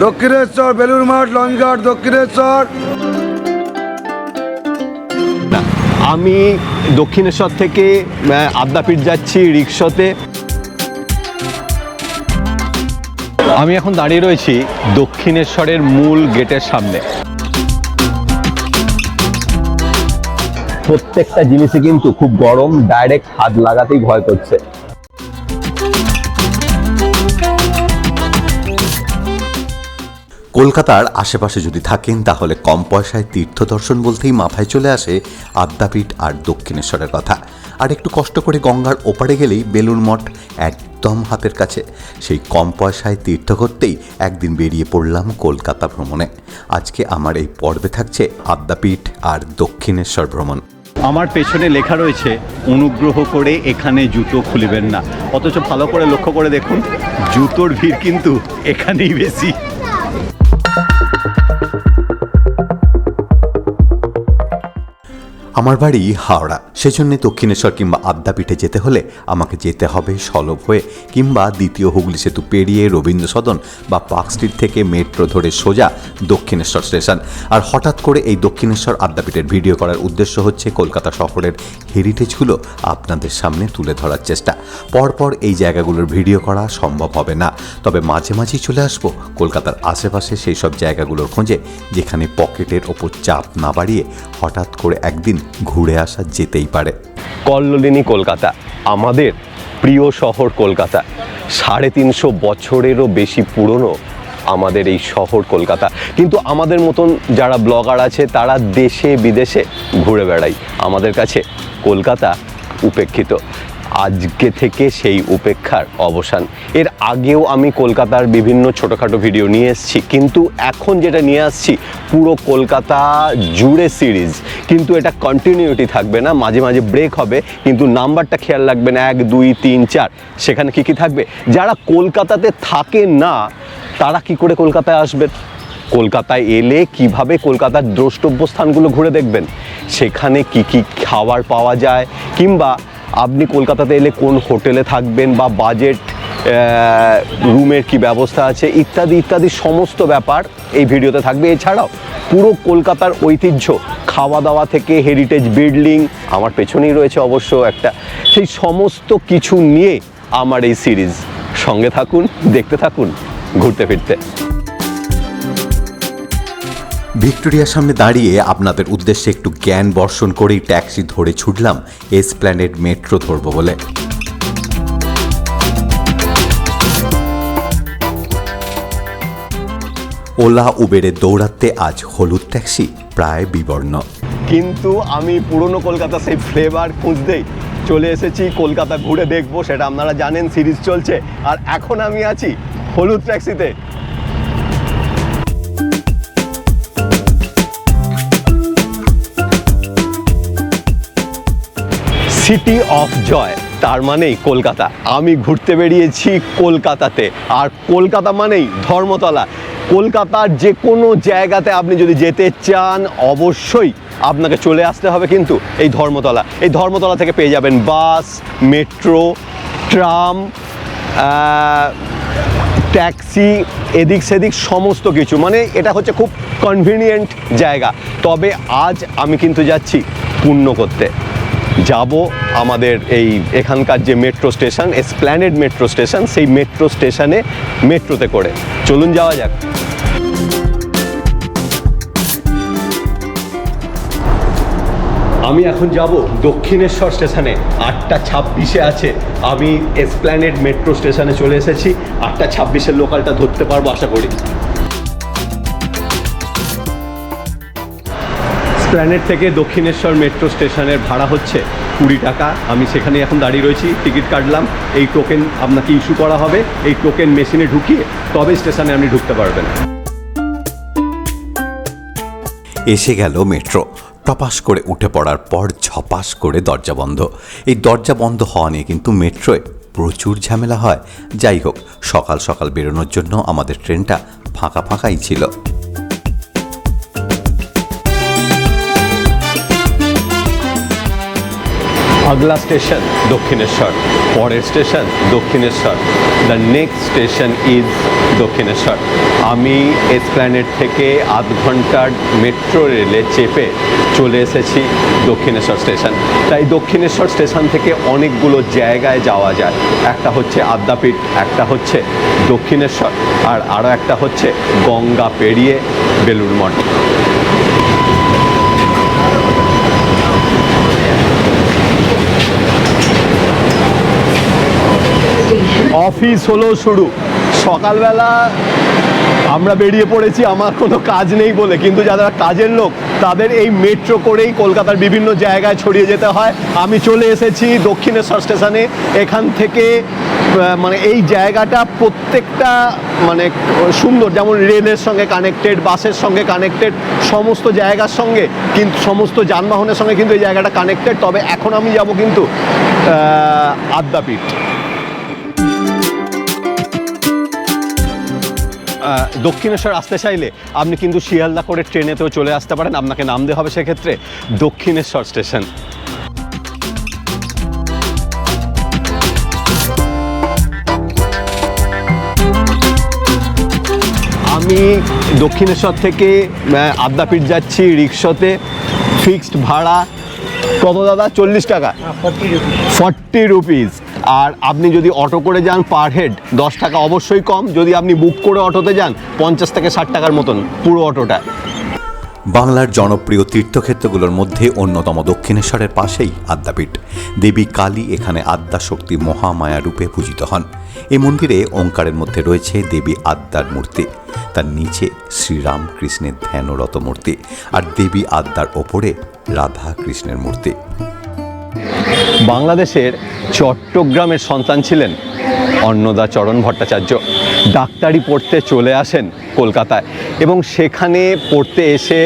দক্ষিণেশ্বর বেলুর মাঠ, লঞ্চঘাট, দক্ষিণেশ্বর। আমি দক্ষিণেশ্বর থেকে আদ্যাপীঠ যাচ্ছি রিক্সাতে। আমি এখন দাঁড়িয়ে রয়েছি দক্ষিণেশ্বরের মূল গেটের সামনে। প্রত্যেকটা জিনিসই কিন্তু খুব গরম ডাইরেক্ট হাত লাগাতেই ভয় করছে। কলকাতার আশেপাশে যদি থাকেন, তাহলে কম পয়সায় তীর্থ দর্শন বলতেই মাথায় চলে আসে আদ্যাপীঠ আর দক্ষিণেশ্বরের কথা। আর একটু কষ্ট করে গঙ্গার ওপারে গেলেই বেলুর মঠ একদম হাতের কাছে। সেই কম পয়সায় তীর্থ করতেই একদিন বেরিয়ে পড়লাম কলকাতা ভ্রমণে। আজকে আমার এই পর্বে থাকছে আদ্যাপীঠ আর দক্ষিণেশ্বর ভ্রমণ। আমার পেছনে লেখা রয়েছে, অনুগ্রহ করে এখানে জুতো খুলিবেন না। অথচ ভালো করে লক্ষ্য করে দেখুন, জুতোর ভিড় কিন্তু এখানেই বেশি। আমার বাড়ি হাওড়া। সেজন্য দক্ষিণেশ্বর কিংবা আদ্যাপীঠে যেতে হলে আমাকে যেতে হবে সলভ হয়ে, কিংবা দ্বিতীয় হুগলি সেতু পেরিয়ে রবীন্দ্র সদন বা পার্ক স্ট্রিট থেকে মেট্রো ধরে সোজা দক্ষিণেশ্বর স্টেশন। আর হঠাৎ করে এই দক্ষিণেশ্বর আদ্যাপীঠের ভিডিও করার উদ্দেশ্য হচ্ছে কলকাতা শহরের হেরিটেজগুলো আপনাদের সামনে তুলে ধরার চেষ্টা। পরপর এই জায়গাগুলোর ভিডিও করা সম্ভব হবে না। তবে মাঝে মাঝেই চলে আসব কলকাতার আশেপাশে সেই সব জায়গাগুলোর খোঁজে, যেখানে পকেটের ওপর চাপ না বাড়িয়ে হঠাৎ করে একদিন ঘুরে আসা যেতেই পারে। কল্লোলিনী কলকাতা, আমাদের প্রিয় শহর কলকাতা। সাড়ে তিনশো বছরেরও বেশি পুরনো আমাদের এই শহর কলকাতা। কিন্তু আমাদের মতন যারা ব্লগার আছে, তারা দেশে বিদেশে ঘুরে বেড়াই। আমাদের কাছে কলকাতা উপেক্ষিত। আজকে থেকে সেই উপেক্ষার অবসান। এর আগেও আমি কলকাতার বিভিন্ন ছোটোখাটো ভিডিও নিয়ে এসেছি। কিন্তু এখন যেটা নিয়ে আসছি, পুরো কলকাতা জুড়ে সিরিজ কিন্তু এটা কন্টিনিউটি থাকবে না, মাঝে মাঝে ব্রেক হবে। কিন্তু নাম্বারটা খেয়াল রাখবে না এক, দুই, তিন, চার। সেখানে কী কী থাকবে? যারা কলকাতাতে থাকে না, তারা কি করে কলকাতায় আসবেন? কলকাতায় এলে কীভাবে কলকাতার দ্রষ্টব্য স্থানগুলো ঘুরে দেখবেন? সেখানে কি কি খাবার পাওয়া যায়? কিংবা আপনি কলকাতাতে এলে কোন হোটেলে থাকবেন বা বাজেট রুমের কি ব্যবস্থা আছে, ইত্যাদি ইত্যাদি সমস্ত ব্যাপার এই ভিডিওতে থাকবে। এছাড়াও পুরো কলকাতার ঐতিহ্য খাওয়া দাওয়া থেকে হেরিটেজ বিল্ডিং আমার পেছনেই রয়েছে অবশ্য একটা, সেই সমস্ত কিছু নিয়ে আমার এই সিরিজ সঙ্গে থাকুন, দেখতে থাকুন ঘুরতে ফিরতে ভিক্টোরিয়ার সামনে দাঁড়িয়ে আপনাদের উদ্দেশ্যে একটু জ্ঞান বর্ষণ করেই ট্যাক্সি ধরে ছুটলাম এসপ্ল্যানেড মেট্রো ধরবো বলে। ওলা উবেরে দৌড়াতে আজ হলুদ ট্যাক্সি, প্রায় বিবর্ণ। কিন্তু আমি পুরনো কলকাতা সেই ফ্লেভার খুঁজতেই চলে এসেছি, কলকাতা ঘুরে দেখব, সেটা আপনারা জানেন, সিরিজ চলছে। আর এখন আমি আছি হলুদ ট্যাক্সিতে। সিটি অফ জয় তার মানেই কলকাতা। আমি ঘুরতে বেরিয়েছি কলকাতাতে। আর কলকাতা মানেই ধর্মতলা। কলকাতার যে কোনো জায়গাতে আপনি যদি যেতে চান, অবশ্যই আপনাকে চলে আসতে হবে কিন্তু এই ধর্মতলা। এই ধর্মতলা থেকে পেয়ে যাবেন বাস, মেট্রো, ট্রাম ট্যাক্সি, এদিক সেদিক সমস্ত কিছু। মানে এটা হচ্ছে খুব কনভিনিয়েন্ট জায়গা। তবে আজ আমি কিন্তু যাচ্ছি পূর্ণ করতে। যাব আমাদের এই এখানকার যে metro station Esplanade metro station সেই মেট্রো স্টেশনে মেট্রোতে করে। চলুন যাওয়া যাক। আমি এখন যাব দক্ষিণেশ্বর স্টেশনে আটটা ছাব্বিশে আছে। আমি এসপ্ল্যানেড মেট্রো স্টেশনে চলে এসেছি। আটটা ছাব্বিশের লোকালটা ধরতে পারব, আশা করি। স্প্ল্যানেট থেকে দক্ষিণেশ্বর মেট্রো স্টেশনের ভাড়া হচ্ছে কুড়ি টাকা। আমি সেখানে এখন দাঁড়িয়ে রয়েছি, টিকিট কাটলাম। এই টোকেন আপনাকে ইস্যু করা হবে। এই টোকেন মেশিনে ঢুকিয়ে তবে স্টেশনে আপনি ঢুকতে পারবেন। এসে গেল মেট্রো। টপাস করে উঠে পড়ার পর ঝপাস করে দরজা বন্ধ। এই দরজা বন্ধ হওয়া নিয়ে কিন্তু মেট্রোয় প্রচুর ঝামেলা হয়। যাই হোক, সকাল সকাল বেরোনোর জন্য আমাদের ট্রেনটা ফাঁকা ফাঁকাই ছিল। আগলা স্টেশন, দক্ষিণেশ্বর। পরের station, Dakshineswar. The next station is Dakshineswar. আমি এসপ্ল্যানেট থেকে আধ ঘণ্টার মেট্রো রেলে চেপে চলে এসেছি দক্ষিণেশ্বর স্টেশন তাই দক্ষিণেশ্বর স্টেশন থেকে অনেকগুলো জায়গায় যাওয়া যায়। একটা হচ্ছে আদ্যাপীঠ, একটা হচ্ছে দক্ষিণেশ্বর, আর আরও একটা হচ্ছে গঙ্গা পেরিয়ে বেলুড় মঠ। অফিস হলো শুরু। সকালবেলা আমরা বেরিয়ে পড়েছি, আমার কোনো কাজ নেই বলে। কিন্তু যারা কাজের লোক, তাদের এই মেট্রো করেই কলকাতার বিভিন্ন জায়গায় ছড়িয়ে যেতে হয়। আমি চলে এসেছি দক্ষিণেশ্বর স্টেশনে। এখান থেকে মানে এই জায়গাটা প্রত্যেকটা মানে সুন্দর। যেমন রেলের সঙ্গে কানেক্টেড বাসের সঙ্গে কানেক্টেড সমস্ত জায়গার সঙ্গে, কিন্তু সমস্ত যানবাহনের সঙ্গে কিন্তু এই জায়গাটা কানেক্টেড তবে এখন আমি যাব কিন্তু আদ্যাপীঠ। দক্ষিণেশ্বর আসতে চাইলে আপনি কিন্তু শিয়ালদা করে ট্রেনেতেও চলে আসতে পারেন। আপনাকে নামতে হবে সেক্ষেত্রে দক্ষিণেশ্বর স্টেশন। আমি দক্ষিণেশ্বর থেকে আদ্যাপীঠ যাচ্ছি রিক্সাতে ফিক্সড ভাড়া কত দাদা? চল্লিশ টাকা। ফর্টি রুপিস আর আপনি যদি অটো করে যান পার হেড, দশ টাকা অবশ্যই কম। যদি আপনি বুক করে অটোতে যান, পঞ্চাশ থেকে ষাট টাকার মতন পুরো অটোটা। বাংলার জনপ্রিয় তীর্থক্ষেত্রগুলোর মধ্যে অন্যতম দক্ষিণেশ্বরের পাশেই আদ্যাপীঠ। দেবী কালী এখানে আদ্যা শক্তি মহামায়া রূপে পূজিত হন। এই মন্দিরে ওঙ্কারের মধ্যে রয়েছে দেবী আদ্যার মূর্তি। তার নিচে শ্রীরামকৃষ্ণের ধ্যানরত মূর্তি আর দেবী আদ্যার ওপরে রাধা কৃষ্ণের মূর্তি। বাংলাদেশের চট্টগ্রামের সন্তান ছিলেন অন্নদা চরণ ভট্টাচার্য। ডাক্তারি পড়তে চলে আসেন কলকাতায় এবং সেখানে পড়তে এসে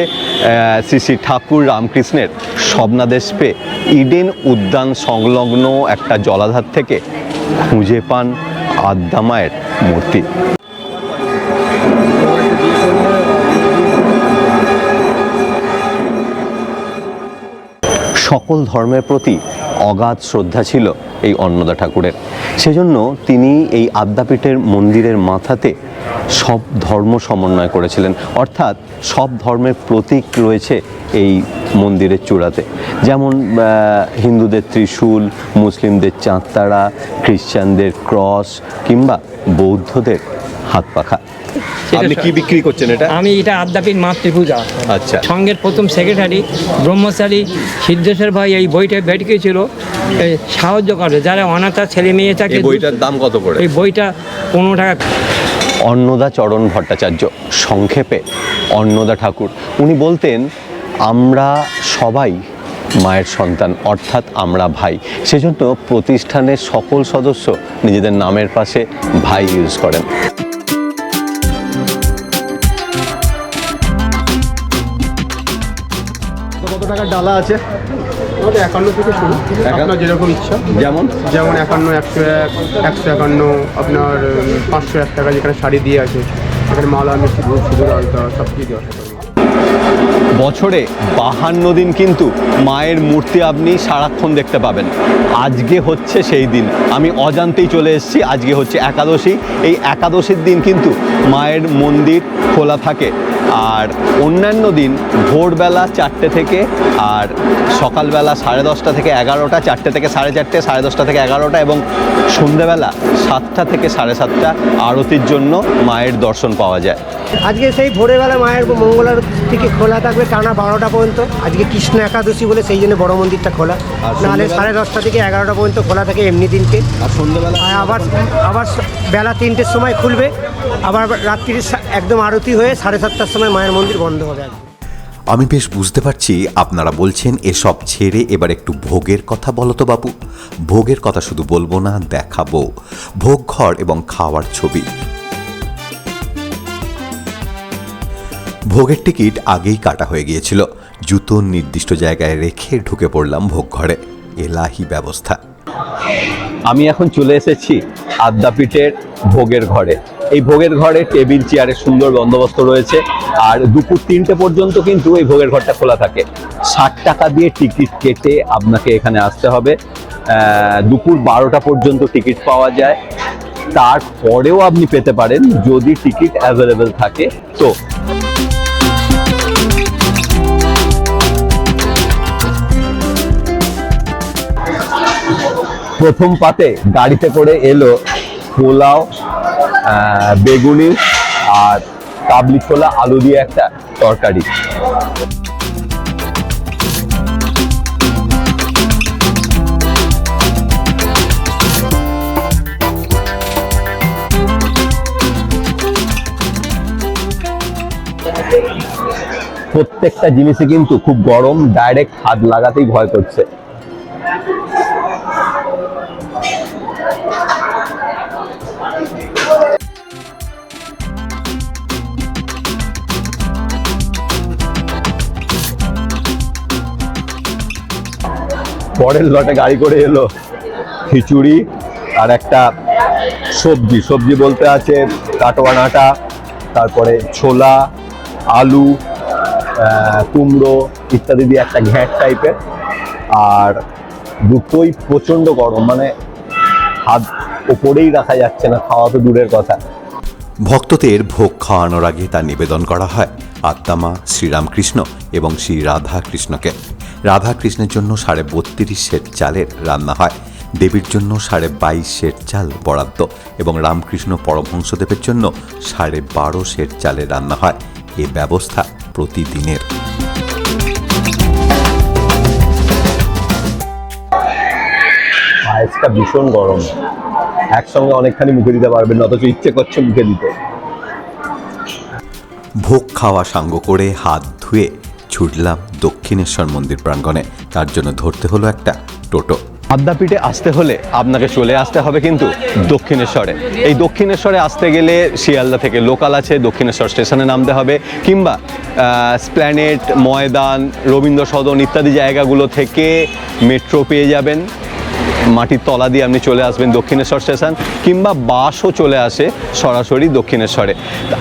শ্রী শ্রী ঠাকুর রামকৃষ্ণের স্বপ্নাদেশ পেয়ে ইডেন উদ্যান সংলগ্ন একটা জলাধার থেকে খুঁজে পান আদ্যামায়ের মূর্তি। সকল ধর্মের প্রতি অগাধ শ্রদ্ধা ছিল এই অন্নদা ঠাকুরের। সেজন্য তিনি এই আদ্যাপীঠের মন্দিরের মাথাতে সব ধর্ম সমন্বয় করেছিলেন। অর্থাৎ সব ধর্মের প্রতীক রয়েছে এই মন্দিরের চূড়াতে। যেমন হিন্দুদের ত্রিশূল, মুসলিমদের চাঁদতারা, খ্রিস্টানদের ক্রস কিংবা বৌদ্ধদের হাত পাখা। আপনি কি বিক্রি করছেন এটা? আমি এটা আদ্যাপীঠ মাতৃপূজা। আচ্ছা। সঙ্গের প্রথম সেক্রেটারি ব্রহ্মচারী সিদ্ধেশ্বর ভাই এই বইটা বেটকেছিল এই সাহায্য করে যারা অনাথা ছেলে মেয়ে থাকে বইটার দাম কত করে এই বইটা পনেরো টাকা। অন্নদা চরণ ভট্টাচার্য সংক্ষেপে অন্নদা ঠাকুর। উনি বলতেন আমরা সবাই মায়ের সন্তান অর্থাৎ আমরা ভাই। সেজন্য প্রতিষ্ঠানের সকল সদস্য নিজেদের নামের পাশে ভাই ইউজ করেন। টাকার ডালা আছে। আমাদের একান্ন থেকে শুরু। আপনার যেরকম ইচ্ছা। যেমন? যেমন একান্ন একশো এক একশো একান্ন আপনার পাঁচশো এক টাকা যেখানে শাড়ি দিয়ে আছে এখানে মালা মিষ্টি ভোগ সিঁদুর আলতা সব কিছু দেওয়া বছরে বাহান্ন দিন কিন্তু মায়ের মূর্তি আপনি সারাক্ষণ দেখতে পাবেন। আজকে হচ্ছে সেই দিন। আমি অজান্তেই চলে এসেছি। আজকে হচ্ছে একাদশী। এই একাদশীর দিন কিন্তু মায়ের মন্দির খোলা থাকে। আর অন্যান্য দিন ভোরবেলা চারটে থেকে আর সকালবেলা সাড়ে দশটা থেকে এগারোটা চারটে থেকে সাড়ে চারটে সাড়ে দশটা থেকে এগারোটা এবং সন্ধেবেলা সাতটা থেকে সাড়ে সাতটা আরতির জন্য মায়ের দর্শন পাওয়া যায়। আজকে সেই ভোরবেলা মায়ের মঙ্গলার থেকে খোলা থাকবে টানা বারোটা পর্যন্ত। আজকে কৃষ্ণ একাদশী বলে সেই জন্য বড় মন্দিরটা খোলা। আর নাহলে সাড়ে দশটা থেকে এগারোটা পর্যন্ত খোলা থাকে এমনি দিনকে। আর সন্ধেবেলা আবার আবার বেলা তিনটের সময় খুলবে। আবার রাত্রির একদম আরতি হয়ে সাড়ে সাতটার সময় মায়ের মন্দির বন্ধ হবে একদম। আমি বেশ বুঝতে পারছি আপনারা বলছেন এসব ছেড়ে এবার একটু ভোগের কথা বলো তো বাবু। ভোগের কথা শুধু বলব না দেখাবো। ভোগ ঘর এবং খাওয়ার ছবি। ভোগের টিকিট আগেই কাটা হয়ে গিয়েছিল। জুতো নির্দিষ্ট জায়গায় রেখে ঢুকে পড়লাম ভোগ ঘরে। এলাহি ব্যবস্থা। আমি এখন চলে এসেছি আদ্যাপীঠের ভোগের ঘরে। এই ভোগের ঘরে টেবিল চেয়ারের সুন্দর বন্দোবস্ত রয়েছে। আর দুপুর তিনটে পর্যন্ত কিন্তু এই ভোগের ঘরটা খোলা থাকে। ষাট টাকা দিয়ে টিকিট কেটে আপনাকে এখানে আসতে হবে। দুপুর বারোটা পর্যন্ত টিকিট পাওয়া যায়। তারপরেও আপনি পেতে পারেন যদি টিকিট অ্যাভেলেবেল থাকে। তো প্রথম পাতে গাড়িতে করে এলো পোলাও বেগুনি আর কাবলি ছোলা, আলু দিয়ে একটা তরকারি। প্রত্যেকটা জিনিসে কিন্তু খুব গরম ডাইরেক্ট হাত লাগাতেই ভয় করছে। পরের লটে গাড়ি করে এলো খিচুড়ি আর একটা সবজি। সবজি বলতে আছে কাটোয়ান আটা তারপরে ছোলা, আলু কুমড়ো ইত্যাদি দিয়ে একটা ঘ্যাট টাইপের। আর দুটোই প্রচণ্ড গরম মানে হাত ওপরেই রাখা যাচ্ছে না, খাওয়া তো দূরের কথা। ভক্তদের ভোগ খাওয়ানোর আগে তা নিবেদন করা হয় আত্মামা শ্রীরামকৃষ্ণ এবং শ্রী রাধা কৃষ্ণকে রাধা কৃষ্ণের জন্য সাড়ে বত্রিশ সেট চালের রান্না হয়। দেবীর জন্য সাড়ে বাইশ সেট চাল বরাদ্দ এবং রামকৃষ্ণ পরমহংসদেবের জন্য সাড়ে বারো সেট চালের রান্না হয়। এ ব্যবস্থা প্রতিদিনের। পায়েসটা ভীষণ গরম। একসঙ্গে অনেকখানি মুখে দিতে পারবেন অথচ ইচ্ছে করছে মুখে দিতে। ভোগ খাওয়া সাঙ্গ করে হাত ধুয়ে ছুটলাম দক্ষিণেশ্বর মন্দির প্রাঙ্গণে। তার জন্য ধরতে হলো একটা টোটো। আদ্যাপীঠে আসতে হলে আপনাকে চলে আসতে হবে কিন্তু দক্ষিণেশ্বরে। এই দক্ষিণেশ্বরে আসতে গেলে শিয়ালদা থেকে লোকাল আছে, দক্ষিণেশ্বর স্টেশনে নামতে হবে কিংবা স্প্ল্যানেট, ময়দান রবীন্দ্র সদন ইত্যাদি জায়গাগুলো থেকে মেট্রো পেয়ে যাবেন। মাটির তলা দিয়ে আপনি চলে আসবেন দক্ষিণেশ্বর স্টেশন, কিংবা বাসও চলে আসে সরাসরি দক্ষিণেশ্বরে।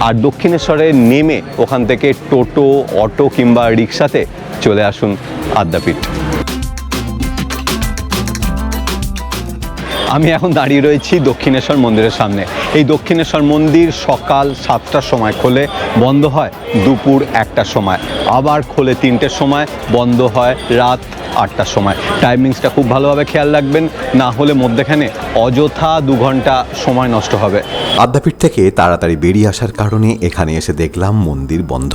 আর দক্ষিণেশ্বরে নেমে ওখান থেকে টোটো, অটো কিংবা রিক্সাতে চলে আসুন আদ্যাপীঠ। আমি এখন দাঁড়িয়ে রয়েছি দক্ষিণেশ্বর মন্দিরের সামনে। এই দক্ষিণেশ্বর মন্দির সকাল সাতটার সময় খোলে, বন্ধ হয় দুপুর একটার সময়। আবার খোলে তিনটের সময়, বন্ধ হয় রাত আটটার সময়। টাইমিংসটা খুব ভালোভাবে খেয়াল রাখবেন, না হলে মধ্যেখানে অযথা দু ঘণ্টা সময় নষ্ট হবে। আদ্যাপীঠ থেকে তাড়াতাড়ি বেরিয়ে আসার কারণে এখানে এসে দেখলাম মন্দির বন্ধ।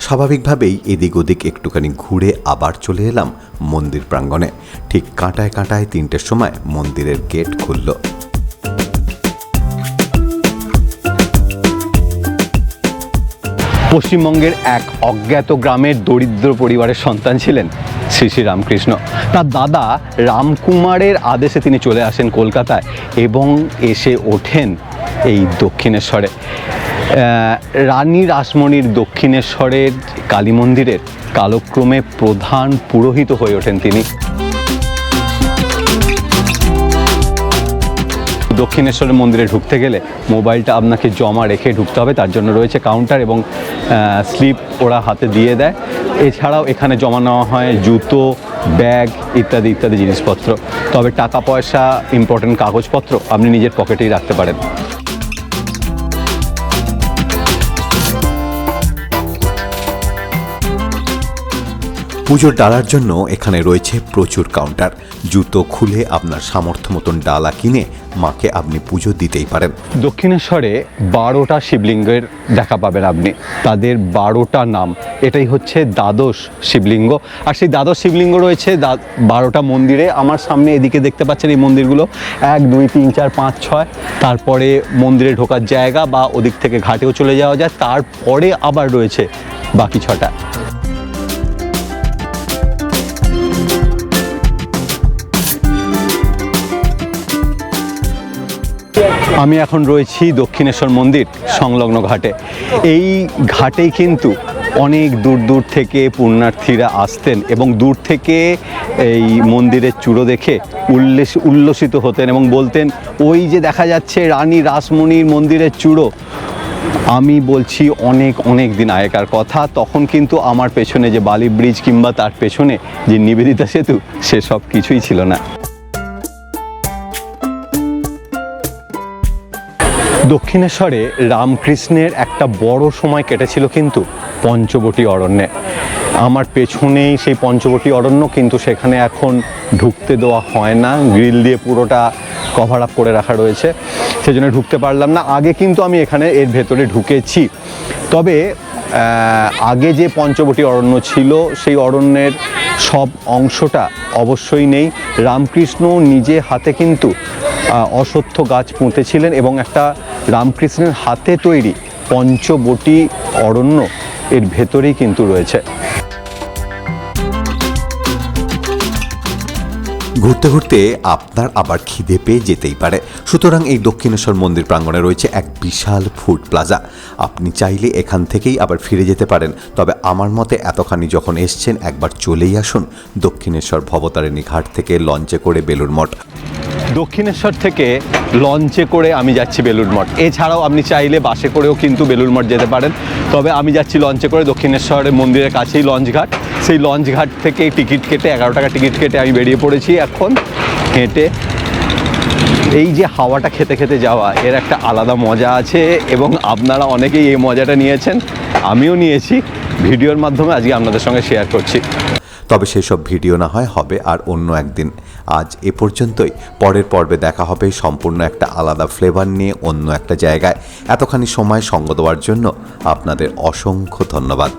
স্বাভাবিকভাবেই এদিক ওদিক একটুখানি ঘুরে আবার চলে এলাম মন্দির প্রাঙ্গণে। ঠিক কাঁটায় কাঁটায় তিনটের সময় মন্দিরের গেট খুলল। পশ্চিমবঙ্গের এক অজ্ঞাত গ্রামের দরিদ্র পরিবারের সন্তান ছিলেন শ্রী শ্রী রামকৃষ্ণ। তার দাদা রামকুমারের আদেশে তিনি চলে আসেন কলকাতায় এবং এসে ওঠেন এই দক্ষিণেশ্বরে। রানী রাসমণির দক্ষিণেশ্বরের কালী মন্দিরের কালক্রমে প্রধান পুরোহিত হয়ে ওঠেন তিনি। দক্ষিণেশ্বরের মন্দিরে ঢুকতে গেলে মোবাইলটা আপনাকে জমা রেখে ঢুকতে হবে, তার জন্য রয়েছে কাউন্টার এবং স্লিপ ওরা হাতে দিয়ে দেয়। এছাড়াও এখানে জমা নেওয়া হয় জুতো, ব্যাগ ইত্যাদি ইত্যাদি জিনিসপত্র। তবে টাকা পয়সা ইম্পর্টেন্ট কাগজপত্র আপনি নিজের পকেটেই রাখতে পারেন। পুজোর ডালার জন্য এখানে রয়েছে প্রচুর কাউন্টার জুতো খুলে আপনার সামর্থ্য মতন ডালা কিনে মাকে আপনি পুজো দিতেই পারেন। দক্ষিণেশ্বরে বারোটা শিবলিঙ্গের দেখা পাবেন আপনি। তাদের বারোটা নাম। এটাই হচ্ছে দ্বাদশ শিবলিঙ্গ। আর সেই দ্বাদশ শিবলিঙ্গ রয়েছে বারোটা মন্দিরে। আমার সামনে এদিকে দেখতে পাচ্ছেন এই মন্দিরগুলো। এক, দুই, তিন, চার, পাঁচ, ছয়। তারপরে মন্দিরে ঢোকার জায়গা বা ওদিক থেকে ঘাটেও চলে যাওয়া যায়। তারপরে আবার রয়েছে বাকি ছটা। আমি এখন রয়েছি দক্ষিণেশ্বর মন্দির সংলগ্ন ঘাটে। এই ঘাটেই কিন্তু অনেক দূর দূর থেকে পুণ্যার্থীরা আসতেন এবং দূর থেকে এই মন্দিরের চূড়ো দেখে উল্লেস উল্লসিত হতেন এবং বলতেন, ওই যে দেখা যাচ্ছে রানী রাসমণির মন্দিরের চূড়ো। আমি বলছি, অনেক অনেক দিন আগেকার কথা। তখন কিন্তু আমার পেছনে যে বালি ব্রিজ কিংবা তার পেছনে যে নিবেদিতা সেতু, সেসব কিছুই ছিল না। দক্ষিণেশ্বরে রামকৃষ্ণের একটা বড় সময় কেটেছিল কিন্তু পঞ্চবটী অরণ্যে। আমার পেছনেই সেই পঞ্চবটী অরণ্য কিন্তু সেখানে এখন ঢুকতে দেওয়া হয় না। গ্রিল দিয়ে পুরোটা কভার আপ করে রাখা রয়েছে। সেজন্য ঢুকতে পারলাম না। আগে কিন্তু আমি এখানে এর ভেতরে ঢুকেছি। তবে আগে যে পঞ্চবটী অরণ্য ছিল, সেই অরণ্যের সব অংশটা অবশ্যই নেই। রামকৃষ্ণ নিজে হাতে কিন্তু অশ্বত্থ গাছ পুঁতেছিলেন এবং একটা রামকৃষ্ণের হাতে তৈরি পঞ্চবটী অরণ্য এর ভেতরেই কিন্তু রয়েছে। ঘুরতে ঘুরতে আপনার আবার খিদে পেয়ে যেতেই পারে। সুতরাং এই দক্ষিণেশ্বর মন্দির প্রাঙ্গণে রয়েছে এক বিশাল ফুড প্লাজা। আপনি চাইলে এখান থেকেই আবার ফিরে যেতে পারেন। তবে আমার মতে এতখানি যখন এসছেন, একবার চলেই আসুন দক্ষিণেশ্বর ভবতারিণী ঘাট থেকে লঞ্চে করে বেলুর মঠ। দক্ষিণেশ্বর থেকে লঞ্চে করে আমি যাচ্ছি বেলুড় মঠ। এছাড়াও আপনি চাইলে বাসে করেও কিন্তু বেলুড় মঠ যেতে পারেন। তবে আমি যাচ্ছি লঞ্চে করে দক্ষিণেশ্বরের মন্দিরের কাছেই লঞ্চ ঘাট। সেই লঞ্চ ঘাট থেকে টিকিট কেটে, এগারো টাকা টিকিট কেটে আমি বেরিয়ে পড়েছি এখন হেঁটে। এই যে হাওয়াটা খেতে খেতে যাওয়া, এর একটা আলাদা মজা আছে এবং আপনারা অনেকেই এই মজাটা নিয়েছেন। আমিও নিয়েছি। ভিডিওর মাধ্যমে আজকে আপনাদের সঙ্গে শেয়ার করছি। তবে সেসব ভিডিও না হয়, হবে আর অন্য একদিন। আজ এ পর্যন্তই। পরের পর্বে দেখা হবে সম্পূর্ণ একটা আলাদা ফ্লেভার নিয়ে অন্য একটা জায়গায়। এতখানি সময় সঙ্গ দেওয়ার জন্য আপনাদের অসংখ্য ধন্যবাদ।